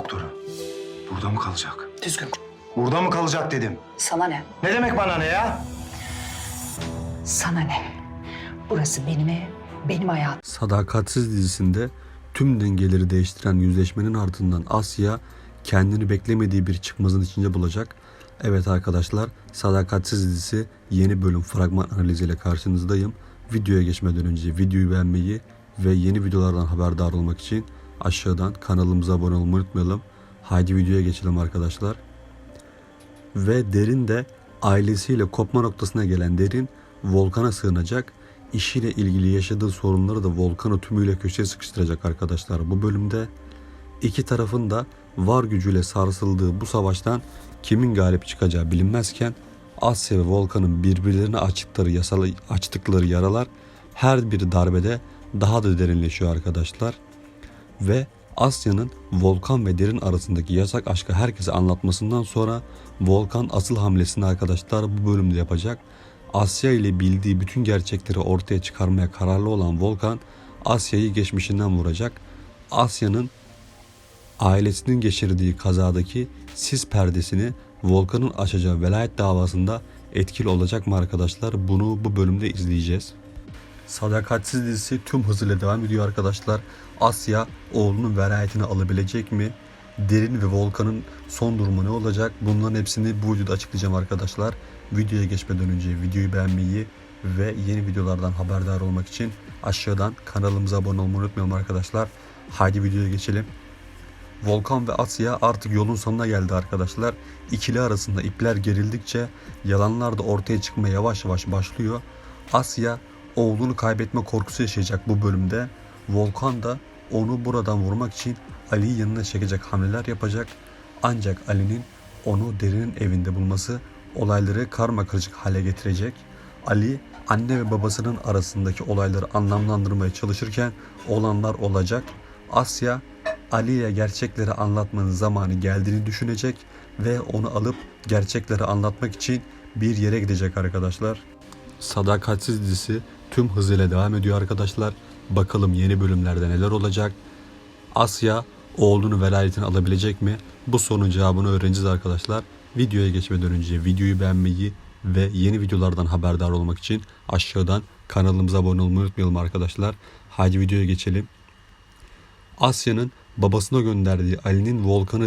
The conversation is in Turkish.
doktoru. Burada mı kalacak? Düzgün. Burada mı kalacak dedim. Sana ne? Ne demek bana ne ya? Sana ne? Burası benim ev, benim hayatım. Sadakatsiz dizisinde tüm dengeleri değiştiren yüzleşmenin ardından Asya kendini beklemediği bir çıkmazın içinde bulacak. Evet arkadaşlar Sadakatsiz dizisi yeni bölüm fragman analiziyle karşınızdayım. Videoya geçmeden önce videoyu beğenmeyi ve yeni videolardan haberdar olmak için aşağıdan kanalımıza abone olmayı unutmayalım. Haydi videoya geçelim arkadaşlar. Ve Derin de ailesiyle kopma noktasına gelen Derin Volkan'a sığınacak. İşiyle ilgili yaşadığı sorunları da Volkan'ı tümüyle köşeye sıkıştıracak arkadaşlar. Bu bölümde iki tarafın da var gücüyle sarsıldığı bu savaştan kimin galip çıkacağı bilinmezken Asya ve Volkan'ın birbirlerine açtıkları, yasal, açtıkları yaralar her bir darbede daha da derinleşiyor arkadaşlar. Ve Asya'nın Volkan ve Derin arasındaki yasak aşkı herkese anlatmasından sonra Volkan asıl hamlesini arkadaşlar bu bölümde yapacak. Asya ile bildiği bütün gerçekleri ortaya çıkarmaya kararlı olan Volkan Asya'yı geçmişinden vuracak. Asya'nın ailesinin geçirdiği kazadaki sis perdesini Volkan'ın açacağı velayet davasında etkili olacak mı arkadaşlar? Bunu bu bölümde izleyeceğiz. Sadakatsiz dizisi tüm hızıyla devam ediyor arkadaşlar. Asya oğlunun velayetini alabilecek mi? Derin ve Volkan'ın son durumu ne olacak? Bunların hepsini bu videoda açıklayacağım arkadaşlar. Videoya geçmeden önce videoyu beğenmeyi ve yeni videolardan haberdar olmak için aşağıdan kanalımıza abone olmayı unutmayalım arkadaşlar. Haydi videoya geçelim. Volkan ve Asya artık yolun sonuna geldi arkadaşlar. İkili arasında ipler gerildikçe yalanlar da ortaya çıkmaya yavaş yavaş başlıyor. Asya oğlunu kaybetme korkusu yaşayacak bu bölümde. Volkan da onu buradan vurmak için Ali'yi yanına çekecek hamleler yapacak. Ancak Ali'nin onu derinin evinde bulması olayları karma karışık hale getirecek. Ali anne ve babasının arasındaki olayları anlamlandırmaya çalışırken olanlar olacak. Asya Ali'ye gerçekleri anlatmanın zamanı geldiğini düşünecek ve onu alıp gerçekleri anlatmak için bir yere gidecek arkadaşlar. Sadakatsiz dizisi tüm hızıyla devam ediyor arkadaşlar. Bakalım yeni bölümlerde neler olacak. Asya oğlunu velayetini alabilecek mi? Bu sorunun cevabını öğreneceğiz arkadaşlar. Videoya geçmeden önce videoyu beğenmeyi ve yeni videolardan haberdar olmak için aşağıdan kanalımıza abone olmayı unutmayalım arkadaşlar. Haydi videoya geçelim. Asya'nın babasına gönderdiği Ali'nin Volkan'ı